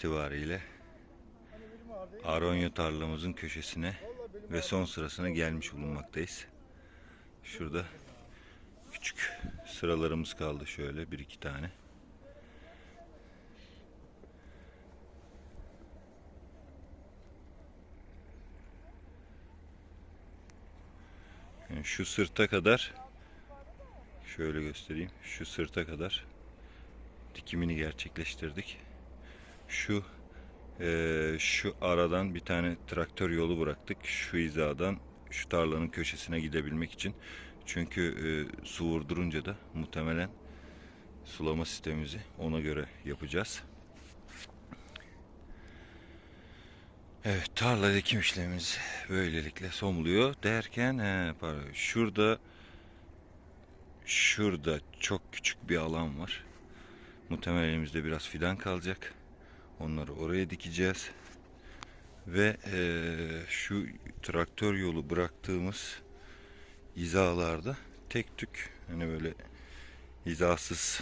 itibariyle Aronyo tarlamızın köşesine ve son sırasına gelmiş bulunmaktayız. Şurada küçük sıralarımız kaldı şöyle bir iki tane. Yani şu sırta kadar şöyle göstereyim. Şu sırta kadar dikimini gerçekleştirdik. Şu eee, şu aradan bir tane traktör yolu bıraktık. Şu hizadan şu tarlanın köşesine gidebilmek için. Çünkü eee, su vurdurunca da muhtemelen sulama sistemimizi ona göre yapacağız. Evet tarla ekim işlemimiz böylelikle son derken he, pardon, şurada şurada çok küçük bir alan var. Muhtemelen elimizde biraz fidan kalacak. Onları oraya dikeceğiz. Ve eee, şu traktör yolu bıraktığımız hizalarda tek tük hani böyle hizasız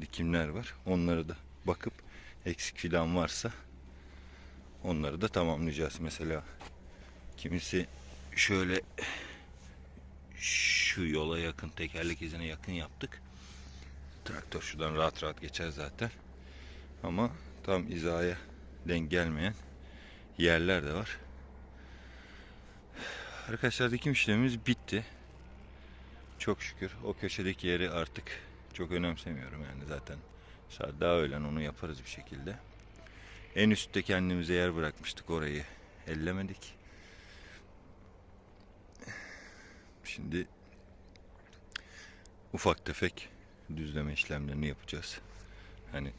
dikimler var. Onları da bakıp eksik fidan varsa onları da tamamlayacağız. Mesela kimisi şöyle şu yola yakın tekerlek izine yakın yaptık. Traktör şuradan rahat rahat geçer zaten. Ama tam hizaya denk gelmeyen yerler de var. Arkadaşlar dikim işlemimiz bitti. Çok şükür o köşedeki yeri artık çok önemsemiyorum yani zaten. Saat daha öğlen onu yaparız bir şekilde. En üstte kendimize yer bırakmıştık orayı ellemedik. Şimdi ufak tefek düzleme işlemlerini yapacağız. Hani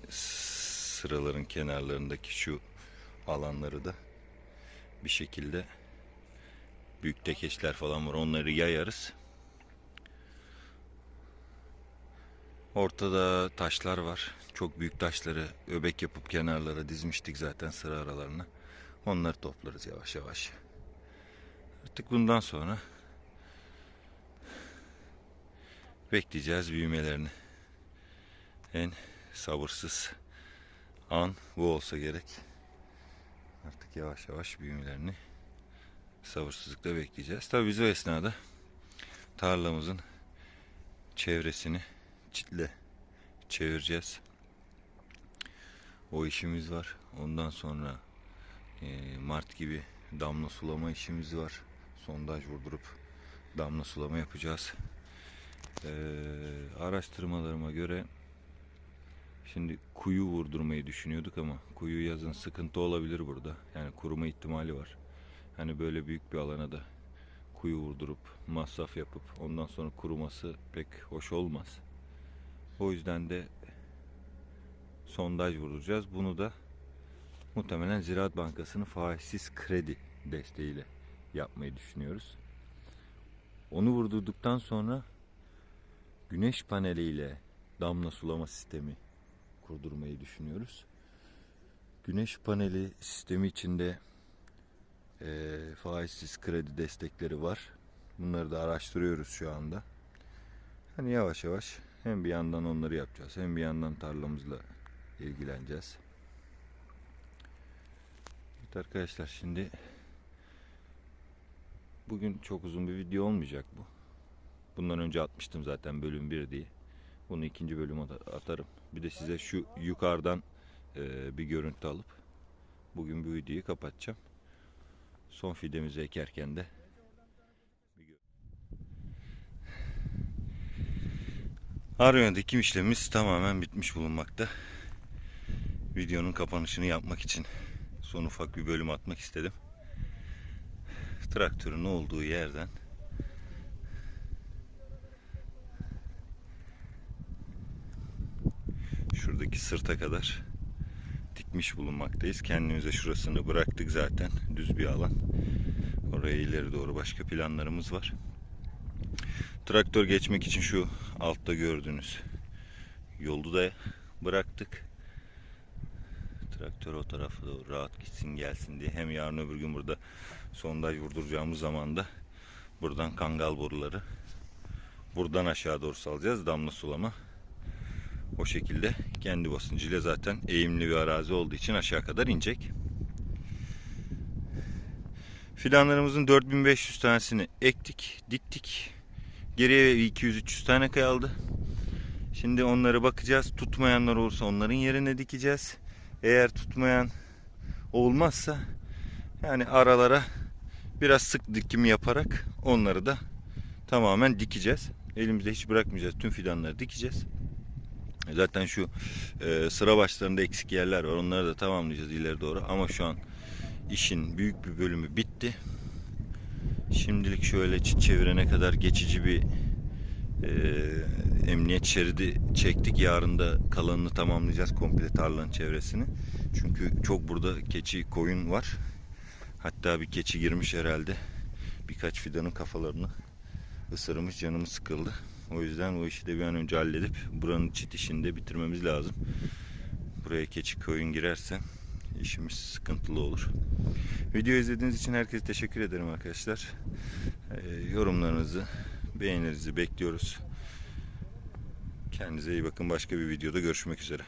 sıraların kenarlarındaki şu alanları da bir şekilde büyük tekeçler falan var onları yayarız. Ortada taşlar var. Çok büyük taşları öbek yapıp kenarlara dizmiştik zaten sıra aralarına. Onları toplarız yavaş yavaş. Artık bundan sonra bekleyeceğiz büyümelerini. En sabırsız an bu olsa gerek. Artık yavaş yavaş büyümelerini sabırsızlıkla bekleyeceğiz. Tabii biz o esnada tarlamızın çevresini çitle çevireceğiz. O işimiz var. Ondan sonra e, Mart gibi damla sulama işimiz var. Sondaj vurdurup damla sulama yapacağız. E, araştırmalarıma göre şimdi kuyu vurdurmayı düşünüyorduk ama kuyu yazın sıkıntı olabilir burada. Yani kuruma ihtimali var. Hani böyle büyük bir alana da kuyu vurdurup masraf yapıp ondan sonra kuruması pek hoş olmaz. O yüzden de sondaj vuracağız. Bunu da muhtemelen Ziraat Bankası'nın faizsiz kredi desteğiyle yapmayı düşünüyoruz. Onu vurdurduktan sonra güneş paneliyle damla sulama sistemi kurdurmayı düşünüyoruz. Güneş paneli sistemi içinde e, faizsiz kredi destekleri var. Bunları da araştırıyoruz şu anda. Hani yavaş yavaş hem bir yandan onları yapacağız hem bir yandan tarlamızla ilgileneceğiz. Evet arkadaşlar şimdi bugün çok uzun bir video olmayacak bu. Bundan önce atmıştım zaten bölüm 1 diye. Bunu ikinci bölüm at- atarım. Bir de size şu yukarıdan e, bir görüntü alıp bugün bu videoyu kapatacağım. Son fidemizi ekerken de Arıyon dikim işlemimiz tamamen bitmiş bulunmakta. Videonun kapanışını yapmak için son ufak bir bölüm atmak istedim. Traktörün olduğu yerden şuradaki sırta kadar dikmiş bulunmaktayız. Kendimize şurasını bıraktık zaten. Düz bir alan. Oraya ileri doğru başka planlarımız var. Traktör geçmek için şu altta gördüğünüz yolu da bıraktık. Traktör o tarafa doğru rahat gitsin gelsin diye. Hem yarın öbür gün burada sondaj vurduracağımız zaman da buradan kangal boruları buradan aşağı doğru salacağız damla sulama. O şekilde kendi basıncıyla zaten eğimli bir arazi olduğu için aşağı kadar inecek. Fidanlarımızın 4500 tanesini ektik, diktik. Geriye 200-300 tane kaldı. Şimdi onlara bakacağız. Tutmayanlar olursa onların yerine dikeceğiz. Eğer tutmayan olmazsa yani aralara biraz sık dikim yaparak onları da tamamen dikeceğiz. Elimizde hiç bırakmayacağız. Tüm fidanları dikeceğiz. Zaten şu e, sıra başlarında eksik yerler var. Onları da tamamlayacağız ileri doğru. Ama şu an işin büyük bir bölümü bitti. Şimdilik şöyle çit çevirene kadar geçici bir e, emniyet şeridi çektik. Yarın da kalanını tamamlayacağız komple tarlanın çevresini. Çünkü çok burada keçi koyun var. Hatta bir keçi girmiş herhalde. Birkaç fidanın kafalarını ısırmış canımız sıkıldı. O yüzden o işi de bir an önce halledip buranın çit işini bitirmemiz lazım. Buraya keçi koyun girerse işimiz sıkıntılı olur. Video izlediğiniz için herkese teşekkür ederim arkadaşlar. Ee, yorumlarınızı, beğeninizi bekliyoruz. Kendinize iyi bakın. Başka bir videoda görüşmek üzere.